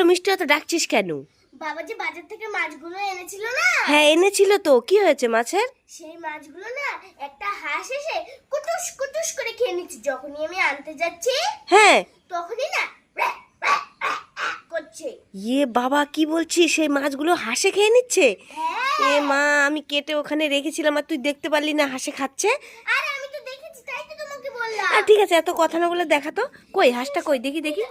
হলো মিষ্টি এত ডাকছিস কেন? বাবা যে বাজার থেকে মাছগুলো এনেছিল না? হ্যাঁ এনেছিল তো। কি হয়েছে মাছের? সেই মাছগুলো না একটা হাঁস এসে কুটুস কুটুস করে খেয়ে নিচ্ছে। যখনই আমি আনতে যাচ্ছি হ্যাঁ। তখনই না ইয়ে বাবা কি বলছিস? সেই মাছগুলো হাসে খেয়ে নিচ্ছে? হ্যাঁ। এ মা আমি কেটে ওখানে রেখেছিলাম আর তুই দেখতে পারলি না হাসে খাচ্ছে। আরে আমি তো দেখেছি তাই তো তোমাকে বললাম। ঠিক আছে এত কথা না বলে দেখা তো। কই হাঁসটা কই? দেখি দেখি।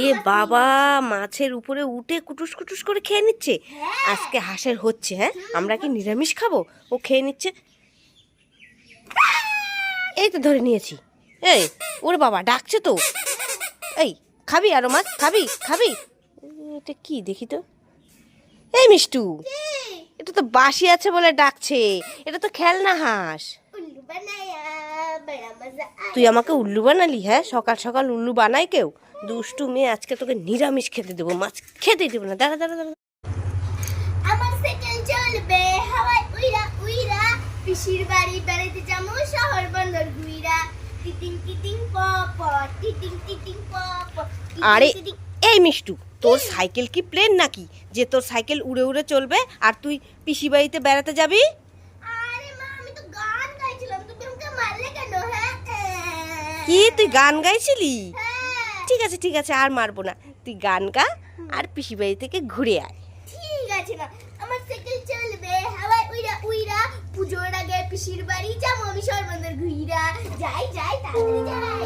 এ বাবা মাছের উপরে উঠে কুটুস কুটুস করে খেয়ে নিচ্ছে? আজকে হাঁসের হচ্ছে হ্যাঁ? আমরা কি নিরামিষ খাব? ও খেয়ে নিচ্ছে। এই তো ধরে নিয়েছি। এই ওরে বাবা ডাকছে তো। এই খাবি আরও মাছ? খাবি খাবি। এটা কি দেখি তো। এই মিষ্টু এটা তো বাসি আছে বলে ডাকছে। এটা তো খেলনা হাঁস। বানায়া। তুই আমাকে উল্লু বানালি হ্যাঁ? সকাল সকাল উল্লু বানাই কেউ? দুষ্টু মেয়ে আজকে তোকে নিরামিষ খেতে দেবো মাছ খেতেই দেবো না। দাঁড়া দাঁড়া দাঁড়া। আমার সাইকেল চলবে হাওয়ায় উইরা উইরা। পিসির বাড়ি বেড়াতে যাব শহর বন্দর ঘুইরা। টিটিং টিটিং পপ টিটিং টিটিং পপ আরে এই মিষ্টু তোর সাইকেল কি প্লেন নাকি? যে তোর সাইকেল উড়ে উড়ে চলবে আর তুই পিসি বাড়িতে বেড়াতে যাবি? হ্যাঁ। কি তুই গান গাইছিলি? হ্যাঁ, আছে ঠিক আছে আর মারবো না। তুই গান গা আর পিসি বাড়ি থেকে ঘুরে আয়। ঠিক আছে মা আমার সাইকেল চলবে। হাওয়ায় উইরা উইরা পুজোর আগে পিসির বাড়ি যাব আমি শহর বন্দর ঘুইরা। যাই যাই তাড়াতাড়ি যাই।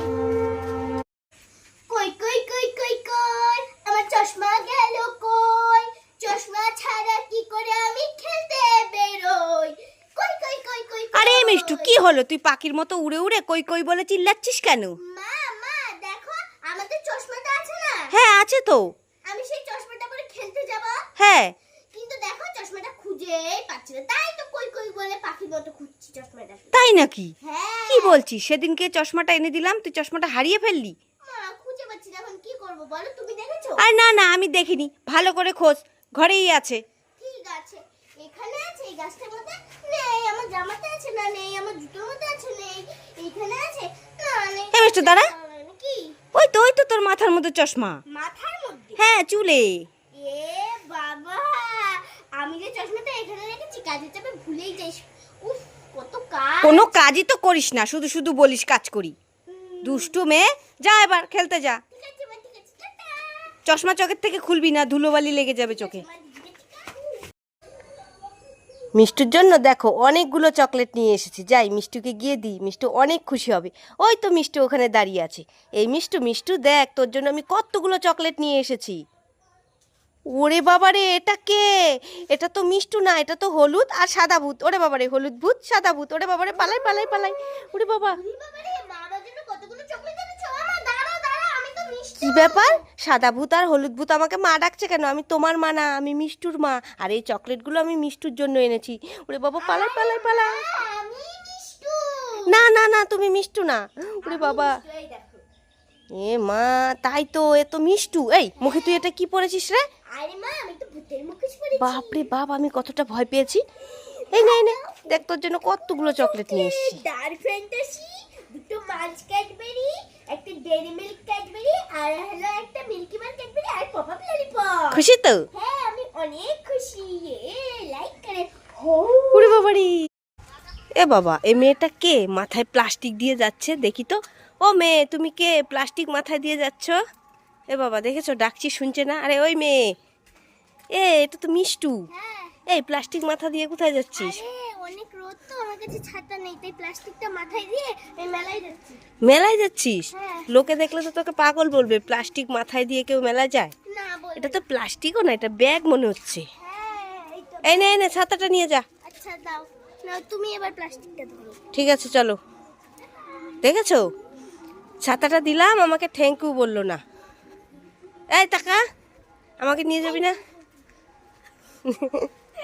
কই কই কই কই কই আমার চশমা গেল কই? চশমা ছাড়া কি করে আমি খেলতে বেরোই? কই কই কই কই। আরে মিষ্টু কি হলো? তুই পাখির মতো উড়ে উড়ে কই কই বলে চিল্লাচ্ছিস কেন? আমাদের চশমাটা আছে না? হ্যাঁ আছে তো। আমি সেই চশমাটা পরে খেলতে যাব। হ্যাঁ। কিন্তু দেখো চশমাটা খুঁজেই পাচ্ছি না। তাই তো কই কই বলে পাখির মতো খুঁজছি চশমাটা তাই নাকি? হ্যাঁ। কি বলছিস? সেদিনকে চশমাটা এনে দিলাম তুই চশমাটা হারিয়ে ফেললি? মা খুঁজে পাচ্ছি না এখন কি করব বলো তুমি দেখেছ? আর না না আমি দেখিনি। ভালো করে খোঁজ ঘরেই আছে। ঠিক আছে। এখানে আছে এই গাছটার মধ্যে নেই আমার জামাতে আছে না নেই আমার জুতোর মধ্যে আছে নেই এখানে আছে না নেই। মিষ্টু, দাঁড়া। ওই তো ওই তো তোর মাথার মধ্যে চশমা। মাথার মধ্যে? হ্যাঁ চুলে। এ বাবা আমি যে চশমাটা এখানে রেখেছি কাজের চাপে ভুলেই যাই। উফ কত কাজ। কোনো কাজই তো করিস না শুধু শুধু বলিস কাজ করি। দুষ্টু মেয়ে যা এবার খেলতে যা। চশমা চোখের থেকে খুলবি না ধুলোবালি লেগে যাবে চোখে। মিষ্টুর জন্য দেখো অনেকগুলো চকলেট নিয়ে এসেছি। যাই, মিষ্টুকে গিয়ে দিই। মিষ্টু অনেক খুশি হবে। ওই তো মিষ্টু ওখানে দাঁড়িয়ে আছে। এই মিষ্টু মিষ্টু, দেখ, তোর জন্য আমি কতগুলো চকলেট নিয়ে এসেছি। ওরে বাবারে, এটা কে? এটা তো মিষ্টু না, এটা তো হলুদ আর সাদা ভূত। ওরে বাবারে, হলুদ ভূত, সাদা ভূত। ওরে বাবারে, পালাই পালাই পালাই। ওরে বাবা। কি ব্যাপার? সাদা ভূত আর হলুদ ভূত আমাকে মা ডাকছে কেন? আমি তোমার মা না আমি মিষ্টুর মা। আর এই চকলেটগুলো আমি মিষ্টুর জন্য এনেছি। ওরে বাবা পালাই পালাই পালাই। না না না তুমি মিষ্টু না। ওরে বাবা। এ মা তাই তো এ তো মিষ্টু। এই মুখে তুই এটা কি পরেছিস রে? আরে মা আমি তো ভূতের মুখোশ পরেছি। বাপরে বাপ আমি কতটা ভয় পেয়েছি। এই নে নে দেখ তোর জন্য কতগুলো চকলেট নিয়ে এসেছি। ডার্ক ফ্যান্টাসি দুটো মাঞ্চ ক্যাডবেরি একটা ডেরি মিল্ক আর হলো একটা মিল্কি বার ক্যাডবেরি আর পপ আপ ললিপপ খুশি তো? হ্যাঁ আমি অনেক খুশি। এ লাইক করে। বাবারি। এ বাবা এ মেয়েটা কে? মাথায় প্লাস্টিক দিয়ে যাচ্ছে দেখি তো। ও মেয়ে তুমি কে? প্লাস্টিক মাথায় দিয়ে যাচ্ছ? এ বাবা দেখেছ? ডাকছি শুনছে না? আরে ওই মেয়ে। এ এটা তো মিষ্টু। হ্যাঁ। এই প্লাস্টিক মাথা দিয়ে কোথায় যাচ্ছিস আরে অনেক রোদ তো আমার কাছে ছাতা নেই তাই প্লাস্টিকটা মাথায় দিয়ে মেলায় যাচ্ছি। মেলায় যাচ্ছিস? হ্যাঁ। লোকে দেখলে তো তোকে পাগল বলবে প্লাস্টিক মাথায় দিয়ে কেউ মেলায় যায়? না এটা তো প্লাস্টিকও না এটা ব্যাগ মনে হচ্ছে। হ্যাঁ এই নে এই নে ছাতাটা নিয়ে যা। আচ্ছা দাও। না তুমি এবার প্লাস্টিকটা ধরো। ঠিক আছে চলো। দেখেছ? ছাতাটা দিলাম আমাকে থ্যাংক ইউ বলল না। এই টাকা আমাকে নিয়ে যাবি না?